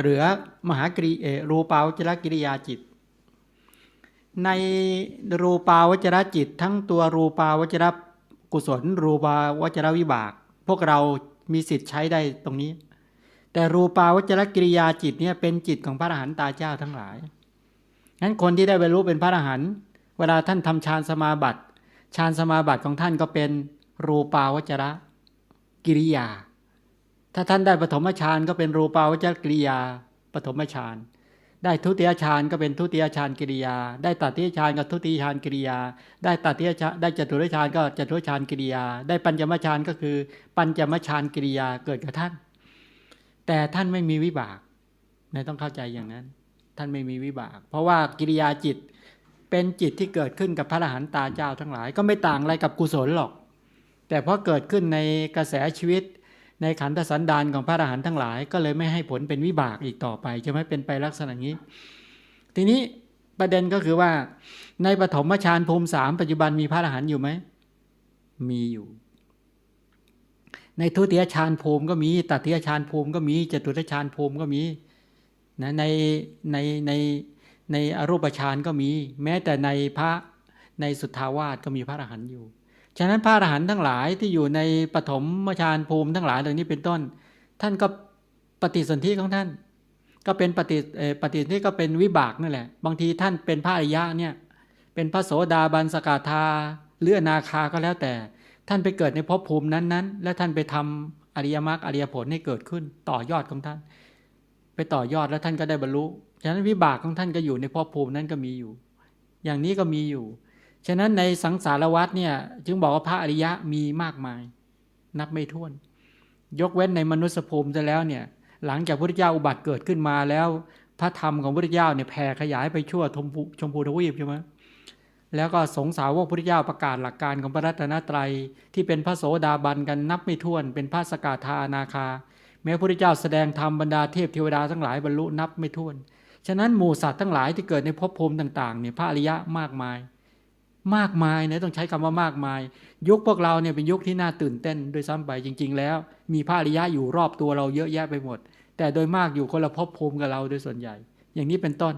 เหลือมหากริเอรูปาวจรกิริยาจิต ในรูปาวจรจิต ทั้งตัวรูปาวจรกุศล รูปาวจรวิบาก พวกเรามีสิทธิ์ใช้ได้ตรงนี้ แต่รูปาวจรกิริยาจิตเนี่ยเป็นจิตของพระอรหันตาเจ้าทั้งหลายงั้นคนที่ได้บรรลุเป็นพระอรหันต์เวลาท่านทำฌานสมาบัติฌานสมาบัติของท่านก็เป็นรูปาวจรกิริยา ถ้าท่านได้ปฐมฌานก็เป็นรูปาวจรกิริยาปฐมฌานได้ทุติยฌานก็เป็นทุติยฌานกิริยา ได้ตัติยฌานก็ทุติยฌานกิริยา ได้ตัติยฌานได้จตุรฌานก็จตุรฌานกิริยา ได้ปัญจมฌานก็คือ ปัญจมฌานกิริยาเกิดกับท่าน แต่ท่านไม่มีวิบากนายต้องเข้าใจอย่างนั้น ท่านไม่มีวิบาก เพราะว่ากิริยาจิตเป็นจิตที่เกิดขึ้นกับพระอรหันตาเจ้าทั้งหลาย ก็ไม่ต่างอะไรกับกุศลหรอก แต่เพราะเกิดขึ้นในกระแสชีวิต ในขันธสันดานของพระอรหันต์ทั้งหลาย ก็เลยไม่ให้ผลเป็นวิบากอีกต่อไปจะไหมเป็นไปลักษณะนี้ ทีนี้ประเด็นก็คือว่า ในปฐมฌานภูมิสามปัจจุบันมีพระอรหันต์อยู่ไหมมีอยู่ ในทุติยฌานภูมิก็มีตติยฌานภูมิก็มีจตุตฌานภูมิก็มีนะในในในในอรูปฌานก็มี แม้แต่ในพระในสุทธาวาสก็มีพระอรหันต์อยู่ ฉะนั้นพระอรหันต์ทั้งหลายที่อยู่ในปฐมฌานภูมิทั้งหลายเหล่านี้เป็นต้น ท่านก็ปฏิสนธิของท่าน ก็เป็นปฏิปฏิสนธิก็เป็นวิบากนั่นแหละ บางทีท่านเป็นพระอริยะเนี่ยเป็นพระโสดาบันสกาธาเลือนาคาก็แล้วแต่ ท่านไปเกิดในภพภูมินั้นๆ และท่านไปทำอริยมรรคอริยผลให้เกิดขึ้นต่อยอดของท่าน ไปต่อยอดแล้วท่านก็ได้บรรลุฉะนั้นวิบากของท่านก็อยู่ในภพภูมินั้นก็มีอยู่ อย่างนี้ก็มีอยู่ ฉะนั้นในสังสารวัฏเนี่ย จึงบอกว่าพระอริยะมีมากมาย นับไม่ถ้วน ยกเว้นในมนุษยภูมิจะแล้วเนี่ย หลังจากพระพุทธเจ้าอุบัติเกิดขึ้นมาแล้ว พระธรรมของพระพุทธเจ้าเนี่ยแผ่ขยายไปชั่วชมพูชมพูทวีปใช่ไหมแล้วก็สงสาวกพุทธเจ้าประกาศหลักการของพระรัตนตรัย ที่เป็นพระโสดาบันกันนับไม่ถ้วน เป็นพระสกทานาคา แม้พระพุทธเจ้าแสดงธรรมบรรดาเทพเทวดาทั้งหลายบรรลุนับไม่ถ้วน ฉะนั้นหมู่สัตว์ทั้งหลายที่เกิดในภพภูมิต่างๆเนี่ยพระอริยะมากมาย มากมายนะต้องใช้คำว่ามากมาย ยุคพวกเราเนี่ยเป็นยุคที่น่าตื่นเต้นโดยซ้ำไปจริง ๆ แล้ว มีพระอริยะอยู่รอบตัวเราเยอะแยะไปหมด แต่โดยมากอยู่คนละภพภูมิกับเราโดยส่วนใหญ่ อย่างนี้เป็นต้น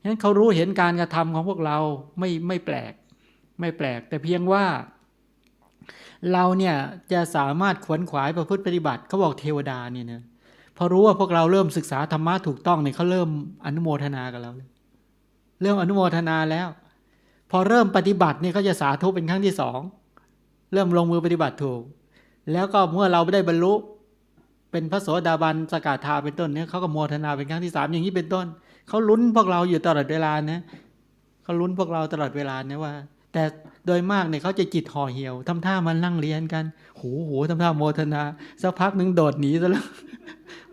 ฉะนั้นเขารู้เห็นการกระทำของพวกเราไม่ไม่แปลก ไม่แปลก แต่เพียงว่า เราเนี่ยจะสามารถขวนขวายประพฤติปฏิบัติเขาบอกเทวดาเนี่ยนะพอรู้ว่าพวกเราเริ่มศึกษาธรรมะถูกต้องเนี่ยเขาเริ่มอนุโมทนากับเราเลยเริ่มอนุโมทนาแล้ว พอเริ่มปฏิบัติเนี่ยเขาจะสาธุเป็นครั้งที่สองเริ่มลงมือปฏิบัติถูก แล้วก็เมื่อเราได้บรรลุเป็นพระโสดาบันสกาธาเป็นต้นเนี่ยเขาก็โมทนาเป็นครั้งที่สามอย่างนี้เป็นต้นเขาลุ้นพวกเราอยู่ตลอดเวลานะเขาลุ้นพวกเราตลอดเวลานะว่า แต่โดยมากเนี่ยเขาจะจิตห่อเหี่ยวทำท่ามันนั่งเรียนกันโหโหทำท่าโมทนาสักพักหนึ่งโดดหนีซะแล้ว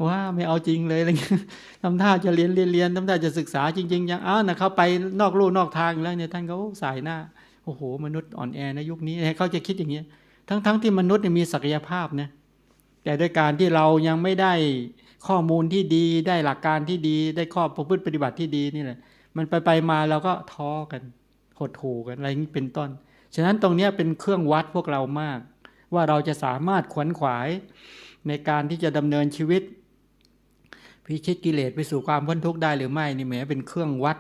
ว่าไม่เอาจริงเลยอะไรเงี้ยทำท่าจะเรียนเรียนเรียนทำท่าจะศึกษาจริง ๆ ยังอ้าวนะเขาไปนอกลู่นอกทางแล้วเนี่ยท่านก็สายหน้าโอ้โห มนุษย์อ่อนแอในยุคนี้เขาจะคิดอย่างเงี้ยทั้งๆทที่มนุษย์มีศักยภาพนะแต่ด้วยการที่เรายังไม่ได้ข้อมูลที่ดีได้หลักการที่ดีได้ข้อประพฤติปฏิบัติที่ดีนี่แหละ มันไปไปมาเราก็ท้อกันหดหูกันอะไรนี้เป็นต้น ฉะนั้นตรงนี้เป็นเครื่องวัดพวกเรามาก ว่าเราจะสามารถขวนขวายในการที่จะดำเนินชีวิต พิชิตกิเลสไปสู่ความพ้นทุกข์ได้หรือไม่นี่แหมเป็นเครื่องวัด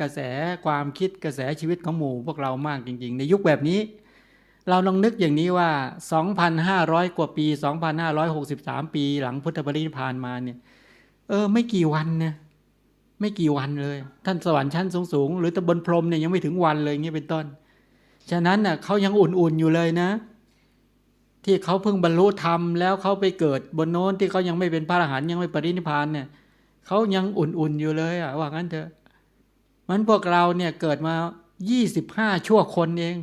กระแสความคิดกระแสชีวิตของหมู่พวกเรามากจริง ๆ ในยุคแบบนี้ เราลองนึกอย่างนี้ว่า 2,500 กว่าปี 2,563 ปีหลังพุทธปรินิพานมาเนี่ยเออไม่กี่วันนี่ยไม่กี่วันเลย ท่านสวรรค์ชั้นสูงๆหรือตะบนพรมเนี่ยยังไม่ถึงวันเลยอย่างนี้เป็นต้น ฉะนั้นน่ะเขายังอุ่นๆอยู่เลยนะ ที่เขาเพิ่งบรรลุธรรมแล้วเขาไปเกิดบนโน้นที่เขายังไม่เป็นพระอรหันต์ยังไม่ปรินิพานเนี่ยเขายังอุ่นๆอยู่เลยอะว่างั้นเถอะมันพวกเราเนี่ยเกิดมา 25 ชั่วคนเอง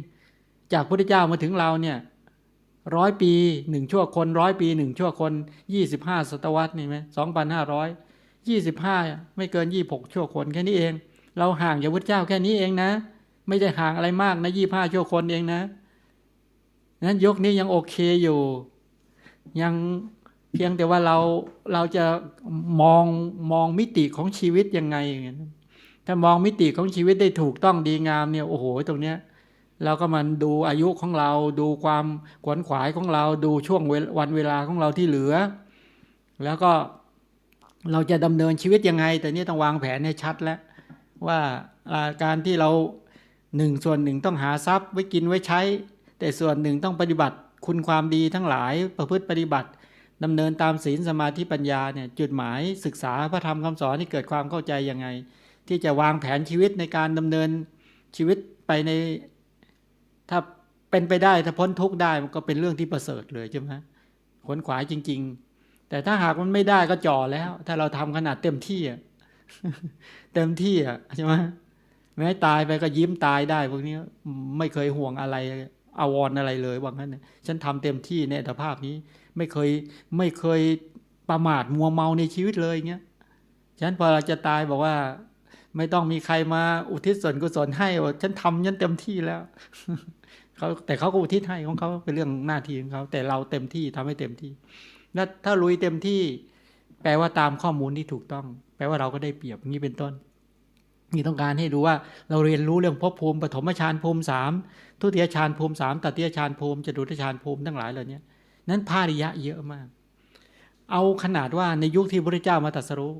จากพระพุทธเจ้ามาถึงเราเนี่ยร้อยปีหนึ่งชั่วคนร้อยปีหนึ่งชั่วคน 25 ศตวรรษนี่ไหมสองพันห้าร้อยยี่สิบห้าไม่เกินยี่หกชั่วคนแค่นี้เอง เราห่างจากพุทธเจ้าแค่นี้เองนะ ไม่ได้ห่างอะไรมากนะยี่ห้าชั่วคนเองนะ นั้นยกนี้ยังโอเคอยู่ ยังเพียงแต่ว่าเราเราจะมองมองมิติของชีวิตยังไงอย่างนั้ถ้ามองมิติของชีวิตได้ถูกต้องดีงามเนี่ยโอ้โหตรงเนี้ยเราก็มันดูอายุของเราดูความขวนขวายของเราดูช่วงวันเวลาของเราที่เหลือ แล้วก็เราจะดำเนินชีวิตยังไง แต่นี่ต้องวางแผนให้ชัดแล้ว ว่าการที่เราหนึ่งส่วนหนึ่งต้องหาทรัพย์ไว้กินไว้ใช้ แต่ส่วนหนึ่งต้องปฏิบัติคุณความดีทั้งหลายประพฤติปฏิบัติดำเนินตามศีลสมาธิปัญญาเนี่ยจุดหมายศึกษาพระธรรมคำสอนที่เกิดความเข้าใจยังไง ที่จะวางแผนชีวิตในการดำเนินชีวิตไปในถ้าเป็นไปได้ถ้าพ้นทุกข์ได้มันก็เป็นเรื่องที่ประเสริฐเลยใช่ไหมขวนขวายจริง ๆ แต่ถ้าหากมันไม่ได้ก็จ่อแล้ว ถ้าเราทำขนาดเต็มที่อะเต็มที่อะใช่ไหมแม้ตายไปก็ยิ้มตายได้พวกนี้ไม่เคยห่วงอะไร อาวรณ์อะไรเลยว่างั้นน่ะฉันทำเต็มที่ในอัตภาพนี้ ไม่เคยไม่เคยประมาทมัวเมาในชีวิตเลยเงี้ยฉันพอเราจะตายบอกว่า ไม่ต้องมีใครมาอุทิศส่วนกุศลให้ว่าฉันทำฉันเต็มที่แล้วเขาแต่เขาก็อุทิศให้ของเขาเป็นเรื่องหน้าที่ของเขาแต่เราเต็มที่ทำให้เต็มที่ แล้วถ้าลุยเต็มที่ แปลว่าตามข้อมูลที่ถูกต้อง แปลว่าเราก็ได้เปรียบงี้เป็นต้น นี่ต้องการให้รู้ว่าเราเรียนรู้เรื่องภพภูมิปฐมฌานภูมิสามทุติยฌานภูมิสามตติยฌานภูมิจตุตฌานภูมิทั้งหลายเหล่านี้นั้นภาริยะเยอะมาก เอาขนาดว่าในยุคที่พระเจ้ามาตรัสรู้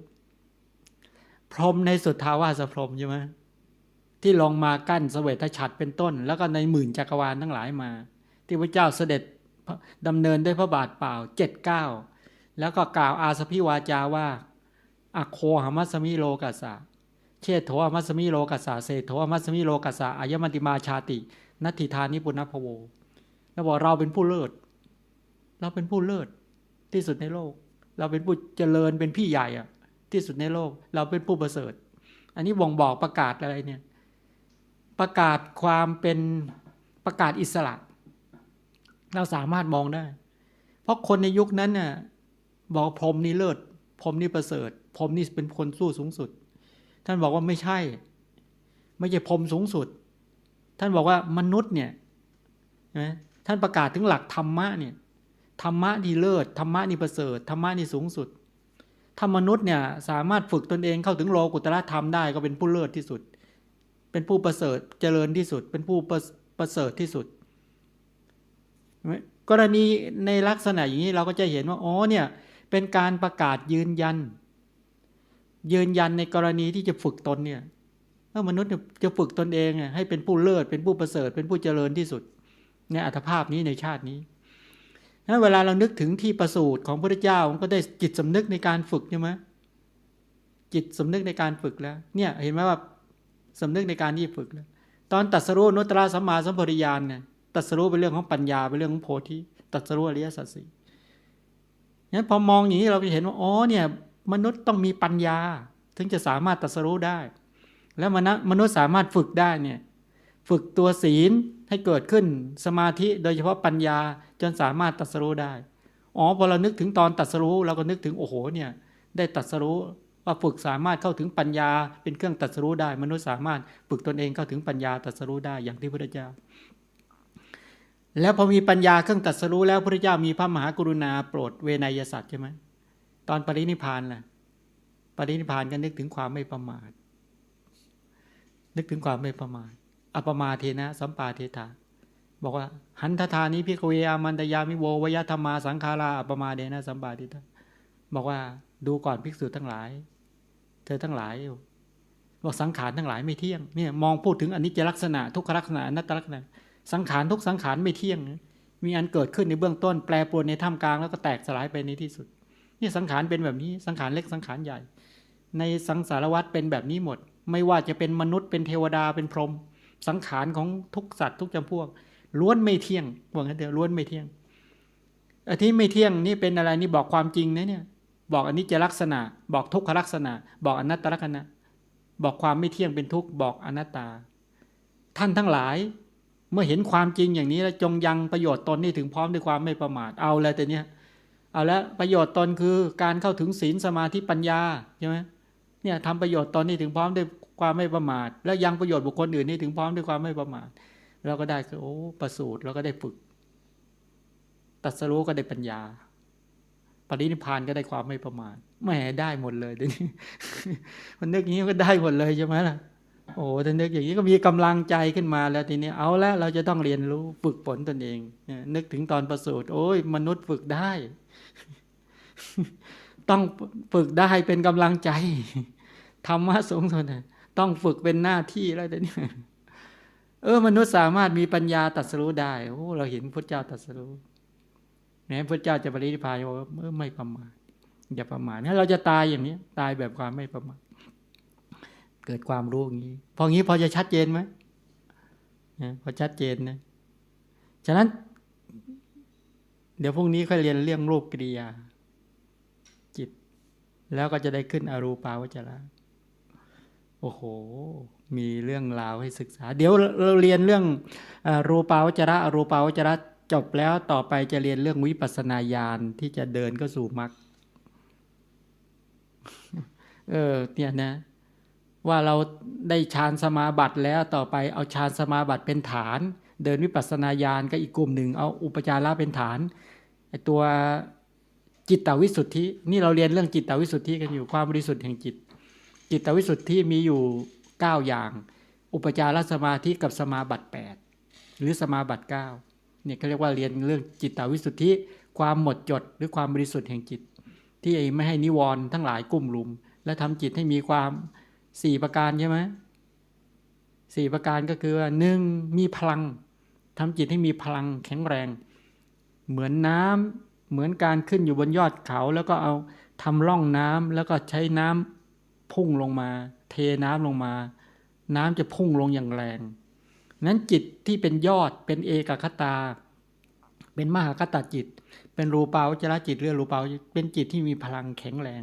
พรหมในสุทธาวาสพรหมใช่ไหมที่ลงมากั้นเสวตฉัตรเป็นต้น แล้วก็ในหมื่นจักรวาลทั้งหลายมา ที่พระเจ้าเสด็จดำเนินด้วยพระบาทเปล่าเจ็ดเก้าแล้วก็กล่าวอาสพิวาจาว่า อโคหมัสมิโลกัสสะ เชษโถอมัสมิโลกัสสะเศโถอมัสมิโลกัสสะอายมันติมาชาติ นัตถิธานิปุณพโวแล้วบอกเราเป็นผู้เลิศ เราเป็นผู้เลิศที่สุดในโลก เราเป็นผู้เจริญเป็นพี่ใหญ่อะที่สุดในโลก เราเป็นผู้ประเสริฐ อันนี้บ่งบอกประกาศอะไรเนี่ย ประกาศความเป็นประกาศอิสระ เราสามารถมองได้ เพราะคนในยุคนั้นน่ะบอกพรมนี่เลิศพรมนี่ประเสริฐพรมนี่เป็นคนสู้สูงสุด ท่านบอกว่าไม่ใช่ ไม่ใช่พรมสูงสุด ท่านบอกว่ามนุษย์เนี่ยนะท่านประกาศถึงหลักธรรมะเนี่ยธรรมะนี่เลิศธรรมะนี่ประเสริฐธรรมะนี่สูงสุดถ้ามนุษย์เนี่ยสามารถฝึกตนเองเข้าถึงโลกุตระธรรมได้ก็เป็นผู้เลิศที่สุด เป็นผู้ประเสริฐเจริญที่สุด เป็นผู้ประเสริฐที่สุด กรณีในลักษณะอย่างนี้เราก็จะเห็นว่าอ๋อเนี่ยเป็นการประกาศยืนยัน ยืนยันในกรณีที่จะฝึกตนเนี่ยถ้ามนุษย์จะฝึกตนเองให้เป็นผู้เลิศเป็นผู้ประเสริฐ เป็นผู้เจริญที่สุด ในอัตภาพนี้ในชาตินี้ถ้าเวลาเรานึกถึงที่ประสูติของพระเจ้ามันก็ได้จิตสำนึกในการฝึกใช่ไหมจิตสำนึกในการฝึกแล้ว เนี่ยเห็นไหมว่าสำนึกในการที่ฝึกแล้ว ตอนตัดสรุนุตราสัมมาสัมปริยานเนี่ยตัดสรู้เป็นเรื่องของปัญญาเป็นเรื่องของโพธิตัดสรู้อริยสัจสี่งั้นพอมองอย่างนี้เราจะเห็นว่าอ๋อเนี่ย มนุษย์ต้องมีปัญญา ถึงจะสามารถตัสรู้ได้ แล้วมนุษย์มนุษย์สามารถฝึกได้เนี่ยฝึกตัวศีลให้เกิดขึ้นสมาธิโดยเฉพาะปัญญาจนสามารถตัสรู้ได้ อ๋อพอเรานึกถึงตอนตัสรู้เราก็นึกถึงโอ้โหเนี่ยได้ตัสรู้ว่าฝึกสามารถเข้าถึงปัญญาเป็นเครื่องตัสรู้ได้ มนุษย์สามารถฝึกตนเองเข้าถึงปัญญาตัสรู้ได้อย่างที่พระเจ้า แล้วพอมีปัญญาเครื่องตัดสรู้แล้วพระเจ้ามีพระมหากรุณาโปรดเวนยสัตว์ใช่ไหม ตอนปรินิพานล่ะ ปรินิพานก็นึกถึงความไม่ประมาท นึกถึงความไม่ประมาทอปมาเทนะสัมปาเทธาบอกว่า หันทธานิพิกเวอามันตยามิโววยธรรมาสังขาราอปมาเดนะสัมปาเทธาบอกว่าดูก่อนภิกษุทั้งหลาย เธอทั้งหลายบอกสังขารทั้งหลายไม่เที่ยงเนี่ยมองพูดถึงอนิจจลักษณะทุกขลักษณะอนัตตลักษณะ สังขารทุกสังขารไม่เที่ยง มีอันเกิดขึ้นในเบื้องต้น แปรปรวนในท่ามกลางแล้วก็แตกสลายไปในที่สุด นี่สังขารเป็นแบบนี้สังขารเล็กสังขารใหญ่ ในสังสารวัฏเป็นแบบนี้หมด ไม่ว่าจะเป็นมนุษย์เป็นเทวดาเป็นพรหมสังขารของทุกสัตว์ทุกจำพวกล้วนไม่เที่ยงว่างั้นเดียวล้วนไม่เที่ยงอันที่ไม่เที่ยงนี่เป็นอะไรนี่บอกความจริงนะเนี่ย บอกอันนี้จะลักษณะ บอกทุกขลักษณะ บอกอนัตตลักษณะ บอกความไม่เที่ยงเป็นทุกข์บอกอนัตตา ท่านทั้งหลาย เมื่อเห็นความจริงอย่างนี้แล้วจงยังประโยชน์ตนนี่ถึงพร้อมด้วยความไม่ประมาทเอาแล้วแต่เนี้ย เอาล้วประโยชน์ตนคือการเข้าถึงศีลสมาธิปัญญาใช่ไหมเนี่ยทำประโยชน์ตนนี่ถึงพร้อมด้วยความไม่ประมาท แล้วยังประโยชน์บุคคลอื่นนี่ถึงพร้อมด้วยความไม่ประมาท เราก็ได้คือโอ้ประสูตรเราก็ได้ฝึก ตัดสรู้ก็ได้ปัญญา ปรินิพานก็ได้ความไม่ประมาทแหมได้หมดเลยเดี๋ยวนี้มันนึกอย่างนี้ก็ได้หมดเลยใช่ไหมล่ะ โอ้ถ้านึกอย่างนี้ก็มีกำลังใจขึ้นมาแล้วทีนี้เอาแล้วเราจะต้องเรียนรู้ฝึกฝนตนเองนึกถึงตอนประสูติโอ้ยมนุษย์ฝึกได้ ต้องฝึกได้เป็นกำลังใจธรรมะสูงสุดน่ะต้องฝึกเป็นหน้าที่แล้วแต่นี่เออ มนุษย์สามารถมีปัญญาตัดสู้ได้โอ้เราเห็นพระเจ้าตัดสู้แม้พระเจ้าจะปรินิพพานบอกว่าไม่ประมาทอย่าประมาทถ้าเราจะตายอย่างนี้ตายแบบความไม่ประมาท เกิดความรู้อย่างนี้ พองี้พอจะชัดเจนไหมนะพอชัดเจนนะฉะนั้น เดี๋ยวพรุ่งนี้ค่อยเรียนเรื่องรูปกิริยา จิต แล้วก็จะได้ขึ้นอรูปาวจระโอ้โห มีเรื่องราวให้ศึกษา เดี๋ยวเราเรียนเรื่องอรูปาวจระอรูปาวจระจบแล้วต่อไปจะเรียนเรื่องวิปัสสนาญาณที่จะเดินก็สู่มรรคเออเนี่ยนะ ว่าเราได้ฌานสมาบัติแล้วต่อไปเอาฌานสมาบัติเป็นฐาน เดินวิปัสสนาญาณก็อีกกลุ่มหนึ่งเอาอุปจาระเป็นฐานไอตัวจิตตวิสุทธิ นี่เราเรียนเรื่องจิตตวิสุทธิกันอยู่ความบริสุทธิ์แห่งจิต จิตตวิสุทธิมีอยู่ 9 อย่าง อุปจารสมาธิกับสมาบัติ 8 หรือสมาบัติ9เนี่ยก็เรียกว่าเรียนเรื่องจิตตวิสุทธิ ความหมดจดหรือความบริสุทธิ์แห่งจิต ที่ไม่ให้นิวรณ์ทั้งหลายกลุ่มรุม และทำจิตให้มีความ สี่ประการใช่ไหมสี่ประการก็คือว่าหนึ่งมีพลังทำจิตให้มีพลังแข็งแรง เหมือนน้ำเหมือนการขึ้นอยู่บนยอดเขา แล้วก็เอาทำร่องน้ำแล้วก็ใช้น้ำพุ่งลงมา เทน้ำลงมา น้ำจะพุ่งลงอย่างแรง นั้นจิตที่เป็นยอดเป็นเอกคตา เป็นมหาคตาจิต เป็นรูปาวจระจิตเรื่อรูปาวเป็นจิตที่มีพลังแข็งแรง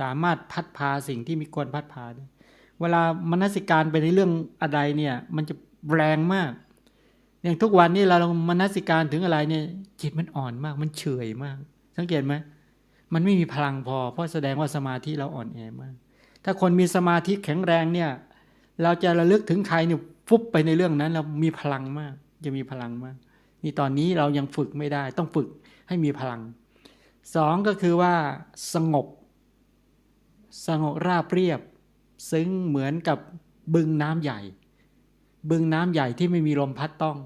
สามารถพัดพาสิ่งที่มีควรพัดพาได้เวลามนสิการไปในเรื่องอะไรเนี่ย มันจะแรงมาก อย่างทุกวันนี้เราลงมนสิการถึงอะไรเนี่ย จิตมันอ่อนมาก มันเฉยมาก สังเกตไหมมันไม่มีพลังพอ เพราะแสดงว่าสมาธิเราอ่อนแอมาก ถ้าคนมีสมาธิแข็งแรงเนี่ย เราจะระลึกถึงใครเนี่ยฟุบไปในเรื่องนั้น เรามีพลังมาก จะมีพลังมาก นี่ตอนนี้เรายังฝึกไม่ได้ ต้องฝึกให้มีพลังสองก็คือว่าสงบ สงบราบเรียบ ซึ้งเหมือนกับบึงน้ำใหญ่ บึงน้ำใหญ่ที่ไม่มีลมพัดต้อง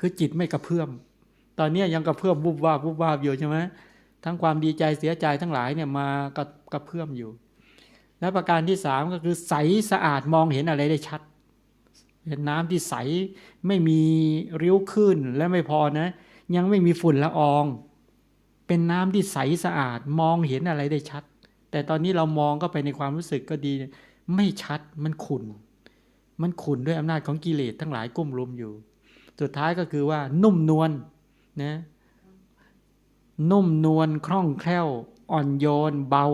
คือจิตไม่กระเพื่อม ตอนนี้ยังกระเพื่อมวุบวาบวุบวาบอยู่ใช่ไหมทั้งความดีใจเสียใจทั้งหลายเนี่ยมากระกระเพื่อมอยู่ และประการที่สามก็คือใสสะอาดมองเห็นอะไรได้ชัด เห็นน้ำที่ใสไม่มีริ้วขึ้นและไม่พอนะ ยังไม่มีฝุ่นละออง เป็นน้ำที่ใสสะอาดมองเห็นอะไรได้ชัด แต่ตอนนี้เรามองก็ไปในความรู้สึกก็ดี ไม่ชัดมันขุนมันขุนด้วยอำนาจของกิเลสทั้งหลายกุ้มรุมอยู่ สุดท้ายก็คือว่านุ่มนวลนะนุ่มนวลคล่องแคล่ว อ่อนโยน เบา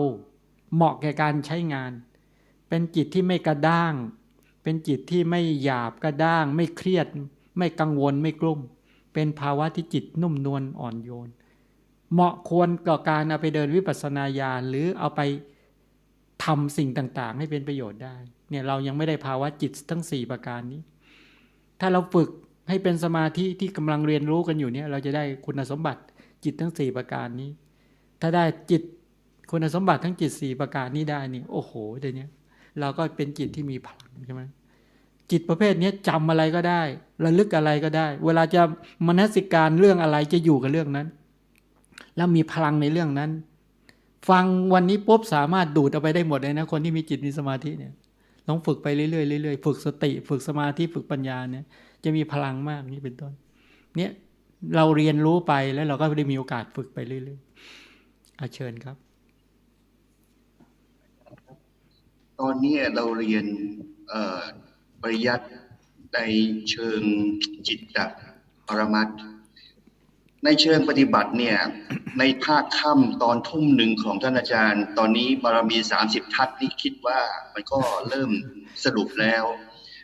เหมาะแก่การใช้งาน เป็นจิตที่ไม่กระด้าง เป็นจิตที่ไม่หยาบกระด้าง ไม่เครียด ไม่กังวลไม่กลุ้มเป็นภาวะที่จิตนุ่มนวลอ่อนโยน เหมาะควรกับการเอาไปเดินวิปัสสนาญาณหรือเอาไปทำสิ่งต่างๆ ให้เป็นประโยชน์ได้ เนี่ยเรายังไม่ได้ภาวะจิตทั้ง 4 ประการนี้ ถ้าเราฝึกให้เป็นสมาธิที่กำลังเรียนรู้กันอยู่เนี่ยเราจะได้คุณสมบัติจิตทั้ง 4 ประการนี้ ถ้าได้จิตคุณสมบัติทั้งจิต 4 ประการนี้ได้นี่โอ้โหเดี๋ยวนี้เราก็เป็นจิตที่มีพลังใช่ไหมจิตประเภทนี้จำอะไรก็ได้ ระลึกอะไรก็ได้ เวลาจะมนสิการเรื่องอะไรจะอยู่กับเรื่องนั้น แล้วมีพลังในเรื่องนั้น ฟังวันนี้ปุ๊บสามารถดูดเอาไปได้หมดเลยนะคนที่มีจิตมีสมาธิเนี่ยลองฝึกไปเรื่อยๆเรื่อยๆฝึกสติ ฝึกสมาธิฝึกปัญญาเนี่ย จะมีพลังมากนี่เป็นต้น เนี่ยเราเรียนรู้ไปแล้วเราก็ได้มีโอกาสฝึกไปเรื่อยๆอาเชิญครับ ตอนนี้เราเรียนปริยัติในเชิงจิตตปรมัตถ์ ในเชิงปฏิบัติเนี่ยในภาคค่ำตอนทุ่มหนึ่งของท่านอาจารย์ ตอนนี้บารมีสามสิบทัศนี่คิดว่ามันก็เริ่มสรุปแล้ว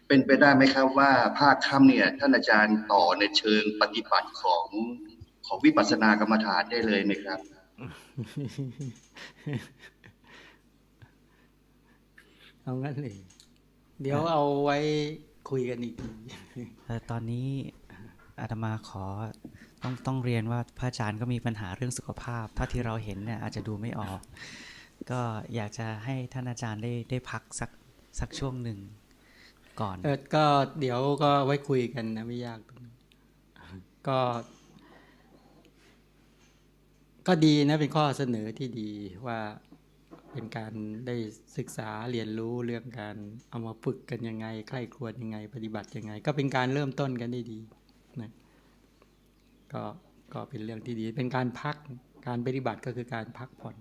เป็นไปได้ไหมครับว่าภาคค่ำเนี่ยท่านอาจารย์ต่อในเชิงปฏิบัติของของวิปัสสนากรรมฐานได้เลยไหมครับ เอางั้นเลยเดี๋ยวเอาไว้คุยกันอีกทีเอ่อตอนนี้อาตมาขอ ต้องต้องเรียนว่าพระอาจารย์ก็มีปัญหาเรื่องสุขภาพ ถ้าที่เราเห็นเนี่ยอาจจะดูไม่ออก ก็อยากจะให้ท่านอาจารย์ได้ได้พักสักสักช่วงหนึ่งก่อน เออก็เดี๋ยวก็ไว้คุยกันนะไม่ยากตรงนี้ก็ ก็ดีนะเป็นข้อเสนอที่ดีว่าเป็นการได้ศึกษาเรียนรู้เรื่องการเอามาฝึกกันยังไง ใคร่ครวญยังไง ปฏิบัติยังไง ก็เป็นการเริ่มต้นกันได้ดีนะ ก็ก็เป็นเรื่องที่ดี เป็นการพักการปฏิบัติก็คือการพักผ่อน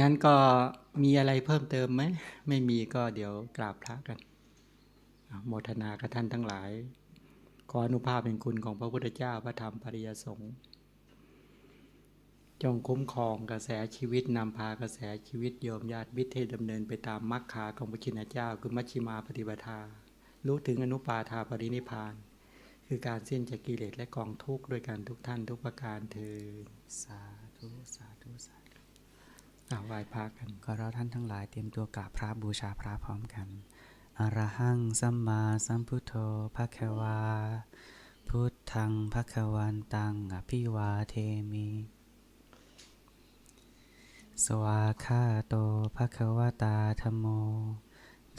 งั้นก็มีอะไรเพิ่มเติมไหม ไม่มีก็เดี๋ยวกราบพระกัน โมทนากับท่านทั้งหลาย ขออนุภาพเป็นคุณของพระพุทธเจ้าพระธรรมปริยสงฆ์จงคุ้มครองกระแสชีวิตนำพากระแสชีวิตโยมญาติมิตรให้ดำเนินไปตามมรรคาของพระชินเจ้า คือมัชฌิมาปฏิปทารู้ถึงอนุปาทาปรินิพาน คือการสิ้นจากกิเลสและกองทุกข์ด้วยกันทุกท่านทุกประการเธอสาธุ สาธุ สาธุอาไหว้พระกันขอเราท่านทั้งหลายเตรียมตัวกราบพระบูชาพระพร้อมกันอรหังสัมมาสัมพุทโธภะคะวา พุทธังภะคะวันตังอภิวาเทมิ สวาคาโตภะคะวตาธโม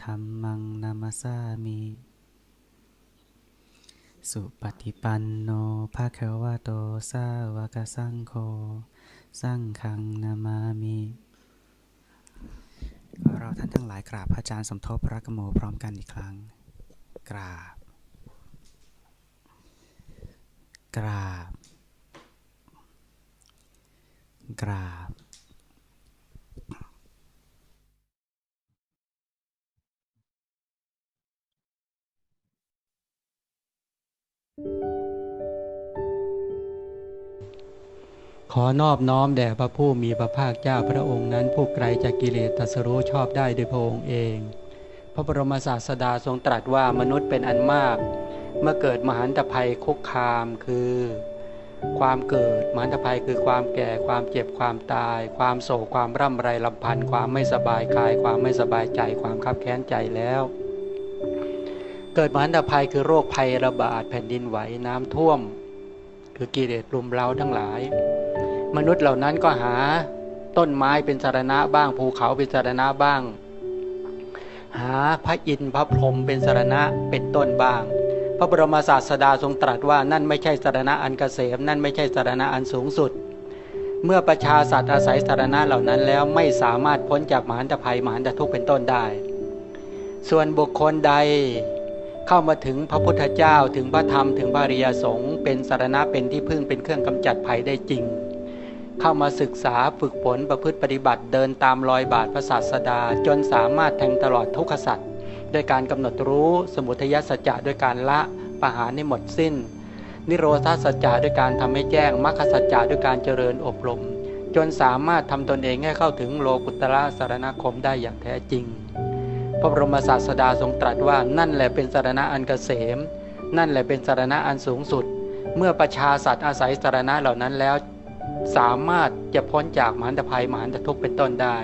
ธัมมังนามัสสามิ สุปฏิปันโนภะคะวะโต สาวกสังโฆ สังฆังนามามิขอเราท่านทั้งหลายกราบพระอาจารย์สมทบพระกโมพร้อมกันอีกครั้ง กราบ กราบ กราบ ขอนอบน้อมแด่พระผู้มีพระภาคเจ้าพระองค์นั้น ผู้ไกลจากกิเลสตัสรู้ชอบได้โดยพระองค์เอง พระบรมศาสดาทรงตรัสว่ามนุษย์เป็นอันมาก เมื่อเกิดมหันตภัยคุกคามคือ ความเกิดมหันตภัยคือความแก่ความเจ็บความตาย ความโศกความร่ำไรลำพันธ์ความไม่สบายกาย ความไม่สบายใจ ความคับแค้นใจแล้ว เกิดมหันตภัยคือโรคภัยระบาดแผ่นดินไหวน้ำท่วม คือกิเลสรุมเร้าทั้งหลาย มนุษย์เหล่านั้นก็หาต้นไม้เป็นสารณะบ้างภูเขาเป็นสารณะบ้าง หาพระอินทร์พระพรหมเป็นสารณะเป็นต้นบ้าง พระบรมศาสดาทรงตรัสว่านั่นไม่ใช่สารณะอันเกษม นั่นไม่ใช่สารณะอันสูงสุด เมื่อประชาสัตว์อาศัยสารณะเหล่านั้นแล้วไม่สามารถพ้นจากมหันตภัยมหันตทุกข์เป็นต้นได้ ส่วนบุคคลใด เข้ามาถึงพระพุทธเจ้าถึงพระธรรมถึงพระริยสงฆ์เป็นสารณะเป็นที่พึ่งเป็นเครื่องกำจัดภัยได้จริง เข้ามาศึกษาฝึกฝนประพฤติปฏิบัติเดินตามรอยบาทพระศาสดา จนสามารถแทงตลอดทุกขสัตว์ด้วยการกำหนดรู้สมุทัยสัจจะด้วยการละปะหารให้หมดสิ้น นิโรธาสัจจะด้วยการทำให้แจ้งมรรคสัจจะด้วยการเจริญอบรม จนสามารถทำตนเองให้เข้าถึงโลกุตระสารณคมได้อย่างแท้จริง พระบรมศาสดาทรงตรัสว่านั่นแหละเป็นสารณะอันเกษม นั่นแหละเป็นสารณะอันสูงสุด เมื่อประชาสัตว์อาศัยสารณะเหล่านั้นแล้ว สามารถจะพ้นจากมหันตภัยมหันตทุกข์เป็นต้นได้